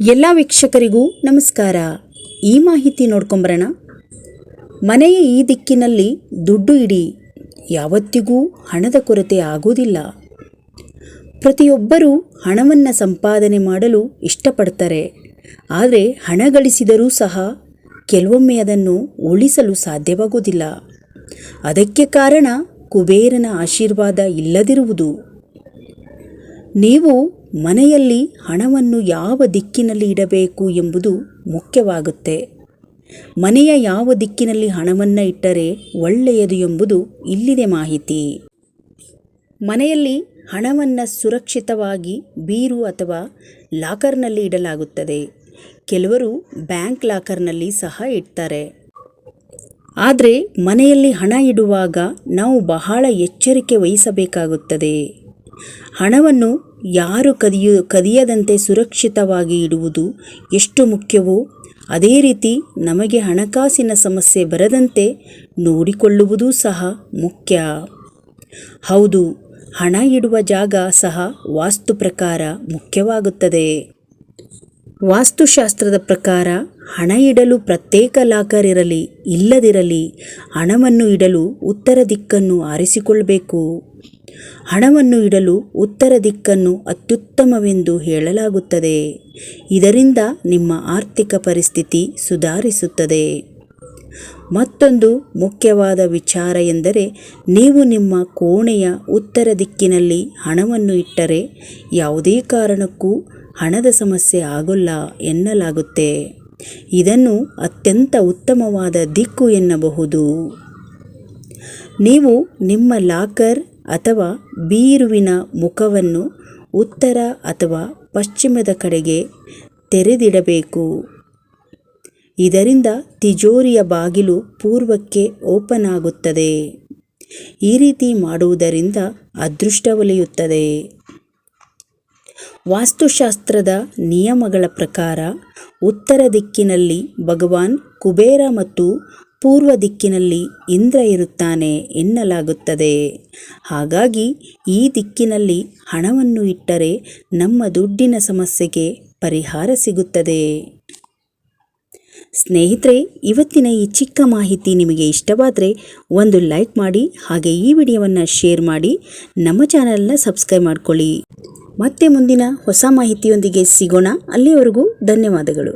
ಎಲ್ಲ ವೀಕ್ಷಕರಿಗೂ ನಮಸ್ಕಾರ. ಈ ಮಾಹಿತಿ ನೋಡ್ಕೊಂಬರೋಣ. ಮನೆಯ ಈ ದಿಕ್ಕಿನಲ್ಲಿ ದುಡ್ಡು ಇಡಿ. ಯಾವತ್ತಿಗೂ ಹಣದ ಕೊರತೆ ಆಗುವುದಿಲ್ಲ ಪ್ರತಿಯೊಬ್ಬರೂ ಹಣವನ್ನು ಸಂಪಾದನೆ ಮಾಡಲು ಇಷ್ಟಪಡ್ತಾರೆ. ಆದರೆ ಹಣ ಗಳಿಸಿದರೂ ಸಹ ಕೆಲವೊಮ್ಮೆ ಅದನ್ನು ಉಳಿಸಲು ಸಾಧ್ಯವಾಗುವುದಿಲ್ಲ ಅದಕ್ಕೆ ಕಾರಣ ಕುಬೇರನ ಆಶೀರ್ವಾದ ಇಲ್ಲದಿರುವುದು. ನೀವು ಮನೆಯಲ್ಲಿ ಹಣವನ್ನು ಯಾವ ದಿಕ್ಕಿನಲ್ಲಿ ಇಡಬೇಕು ಎಂಬುದು ಮುಖ್ಯವಾಗುತ್ತೆ. ಮನೆಯ ಯಾವ ದಿಕ್ಕಿನಲ್ಲಿ ಹಣವನ್ನು ಇಟ್ಟರೆ ಒಳ್ಳೆಯದು ಎಂಬುದು ಇಲ್ಲಿದೆ ಮಾಹಿತಿ. ಮನೆಯಲ್ಲಿ ಹಣವನ್ನು ಸುರಕ್ಷಿತವಾಗಿ ಬೀರು ಅಥವಾ ಲಾಕರ್ನಲ್ಲಿ ಇಡಲಾಗುತ್ತದೆ. ಕೆಲವರು ಬ್ಯಾಂಕ್ ಲಾಕರ್ನಲ್ಲಿ ಸಹ ಇಡ್ತಾರೆ. ಆದರೆ ಮನೆಯಲ್ಲಿ ಹಣ ಇಡುವಾಗ ನಾವು ಬಹಳ ಎಚ್ಚರಿಕೆ ವಹಿಸಬೇಕಾಗುತ್ತದೆ. ಹಣವನ್ನು ಯಾರು ಕದಿಯು, ಕದಿಯದಂತೆ ಸುರಕ್ಷಿತವಾಗಿ ಇಡುವುದು ಎಷ್ಟು ಮುಖ್ಯವೋ, ಅದೇ ರೀತಿ ನಮಗೆ ಹಣಕಾಸಿನ ಸಮಸ್ಯೆ ಬರದಂತೆ ನೋಡಿಕೊಳ್ಳುವುದೂ ಸಹ ಮುಖ್ಯ. ಹೌದು, ಹಣ ಇಡುವ ಜಾಗ ಸಹ ವಾಸ್ತು ಪ್ರಕಾರ ಮುಖ್ಯವಾಗುತ್ತದೆ. ವಾಸ್ತುಶಾಸ್ತ್ರದ ಪ್ರಕಾರ, ಹಣ ಇಡಲು ಪ್ರತ್ಯೇಕ ಲಾಕರ್ ಇರಲಿ, ಇಲ್ಲದಿರಲಿ, ಹಣವನ್ನು ಇಡಲು ಉತ್ತರ ದಿಕ್ಕನ್ನು ಆರಿಸಿಕೊಳ್ಳಬೇಕು ಹಣವನ್ನು ಇಡಲು ಉತ್ತರ ದಿಕ್ಕನ್ನು ಅತ್ಯುತ್ತಮವೆಂದು ಹೇಳಲಾಗುತ್ತದೆ. ಇದರಿಂದ ನಿಮ್ಮ ಆರ್ಥಿಕ ಪರಿಸ್ಥಿತಿ ಸುಧಾರಿಸುತ್ತದೆ. ಮತ್ತೊಂದು ಮುಖ್ಯವಾದ ವಿಚಾರ ಎಂದರೆ, ನೀವು ನಿಮ್ಮ ಕೋಣೆಯ ಉತ್ತರ ದಿಕ್ಕಿನಲ್ಲಿ ಹಣವನ್ನು ಇಟ್ಟರೆ ಯಾವುದೇ ಕಾರಣಕ್ಕೂ ಹಣದ ಸಮಸ್ಯೆ ಆಗೋಲ್ಲ ಎನ್ನಲಾಗುತ್ತೆ. ಇದನ್ನು ಅತ್ಯಂತ ಉತ್ತಮವಾದ ದಿಕ್ಕು ಎನ್ನಬಹುದು. ನೀವು ನಿಮ್ಮ ಲಾಕರ್ ಅಥವಾ ಬೀರುವಿನ ಮುಖವನ್ನು ಉತ್ತರ ಅಥವಾ ಪಶ್ಚಿಮದ ಕಡೆಗೆ ತೆರೆದಿಡಬೇಕು. ಇದರಿಂದ ತಿಜೋರಿಯ ಬಾಗಿಲು ಪೂರ್ವಕ್ಕೆ ಓಪನ್ ಆಗುತ್ತದೆ. ಈ ರೀತಿ ಮಾಡುವುದರಿಂದ ಅದೃಷ್ಟ ಒಲಿಯುತ್ತದೆ. ವಾಸ್ತುಶಾಸ್ತ್ರದ ನಿಯಮಗಳ ಪ್ರಕಾರ ಉತ್ತರ ದಿಕ್ಕಿನಲ್ಲಿ ಭಗವಾನ್ ಕುಬೇರ ಮತ್ತು ಪೂರ್ವ ದಿಕ್ಕಿನಲ್ಲಿ ಇಂದ್ರ ಇರುತ್ತಾನೆ ಎನ್ನಲಾಗುತ್ತದೆ. ಹಾಗಾಗಿ ಈ ದಿಕ್ಕಿನಲ್ಲಿ ಹಣವನ್ನು ಇಟ್ಟರೆ ನಮ್ಮ ದುಡ್ಡಿನ ಸಮಸ್ಯೆಗೆ ಪರಿಹಾರ ಸಿಗುತ್ತದೆ. ಸ್ನೇಹಿತರೆ, ಇವತ್ತಿನ ಈ ಚಿಕ್ಕ ಮಾಹಿತಿ ನಿಮಗೆ ಇಷ್ಟವಾದರೆ ಒಂದು ಲೈಕ್ ಮಾಡಿ, ಹಾಗೆ ಈ ವಿಡಿಯೋವನ್ನು ಶೇರ್ ಮಾಡಿ, ನಮ್ಮ ಚಾನಲ್ನ ಸಬ್ಸ್ಕ್ರೈಬ್ ಮಾಡಿಕೊಳ್ಳಿ. ಮತ್ತೆ ಮುಂದಿನ ಹೊಸ ಮಾಹಿತಿಯೊಂದಿಗೆ ಸಿಗೋಣ. ಅಲ್ಲಿಯವರೆಗೂ ಧನ್ಯವಾದಗಳು.